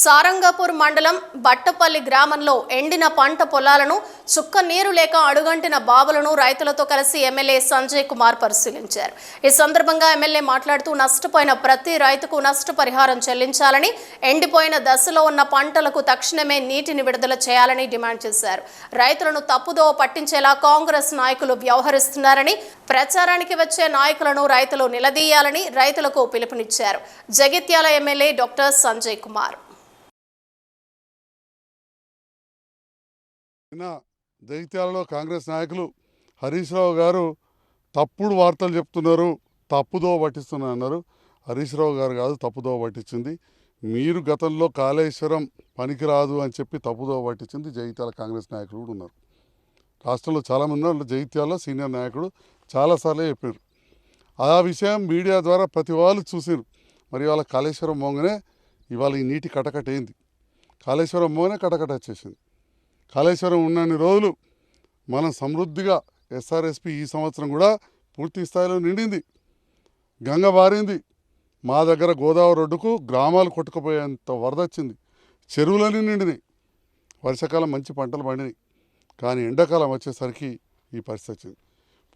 సారంగపూర్ మండలం బట్టపల్లి గ్రామంలో ఎండిన పంట పొలాలను చుక్క నీరు లేక అడుగంటిన బావులను రైతులతో కలిసి ఎమ్మెల్యే సంజయ్ కుమార్ పరిశీలించారు. ఈ సందర్భంగా ఎమ్మెల్యే మాట్లాడుతూ నష్టపోయిన ప్రతి రైతుకు నష్టపరిహారం చెల్లించాలని ఎండిపోయిన దశలో ఉన్న పంటలకు తక్షణమే నీటిని విడుదల చేయాలని డిమాండ్ చేశారు. రైతులను తప్పుదోవ పట్టించేలా కాంగ్రెస్ నాయకులు వ్యవహరిస్తున్నారని ప్రచారానికి వచ్చే నాయకులను రైతులు నిలదీయాలని రైతులకు పిలుపునిచ్చారు. Jagtial MLA doctor Sanjay Kumar. నిన్న జగిత్యాలలో కాంగ్రెస్ నాయకులు హరీష్ రావు గారు తప్పుడు వార్తలు చెప్తున్నారు తప్పుదో పట్టిస్తున్నారు అన్నారు. హరీష్ రావు గారు కాదు తప్పుదో పట్టించింది. మీరు గతంలో కాళేశ్వరం పనికిరాదు అని చెప్పి తప్పుదో పట్టించింది జగిత్యాల కాంగ్రెస్ నాయకులు కూడా ఉన్నారు. రాష్ట్రంలో చాలామంది ఉన్నారు. జగిత్యాలలో సీనియర్ నాయకుడు చాలాసార్లు చెప్పారు. ఆ విషయం మీడియా ద్వారా ప్రతి వాళ్ళు చూసారు. మరి వాళ్ళ కాళేశ్వరం మోంగనే ఇవాళ ఈ నీటి కటకట అయింది కాళేశ్వరం మోగనే కటకట వచ్చేసింది. కాళేశ్వరం ఉన్నన్ని రోజులు మనం సమృద్ధిగా ఎస్ఆర్ఎస్పి ఈ సంవత్సరం కూడా పూర్తి స్థాయిలో నిండింది. గంగ బారింది. మా దగ్గర గోదావరి రోడ్డుకు గ్రామాలు కొట్టుకుపోయేంత వరద వచ్చింది చెరువులన్నీ నిండినాయి. వర్షాకాలం మంచి పంటలు పండినాయి. కానీ ఎండాకాలం వచ్చేసరికి ఈ పరిస్థితి వచ్చింది.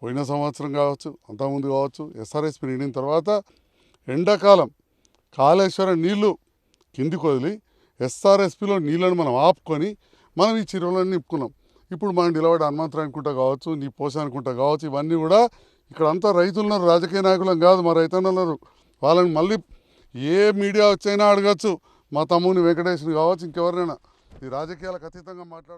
పోయిన సంవత్సరం కావచ్చు అంతకుముందు కావచ్చు ఎస్ఆర్ఎస్పి నిండిన తర్వాత ఎండాకాలం కాళేశ్వరం నీళ్ళు కిందికి వదిలి ఎస్ఆర్ఎస్పిలో నీళ్ళను మనం ఆపుకొని మనం ఈ చెరువులను నింపుకున్నాం. ఇప్పుడు మనం నిలబడి హనుమంతరావు అనుకుంటా కావచ్చు నీ పోసా అనుకుంటా కావచ్చు ఇవన్నీ కూడా ఇక్కడ అంతా రైతులు ఉన్నారు రాజకీయ నాయకులం కాదు మా రైతన్నలు ఉన్నారు. వాళ్ళని మళ్ళీ ఏ మీడియా వచ్చైనా అడగచ్చు. మా తమ్ముని వెంకటేశ్వరి కావచ్చు ఇంకెవరినైనా. ఈ రాజకీయాలకు అతీతంగా మాట్లాడుతూ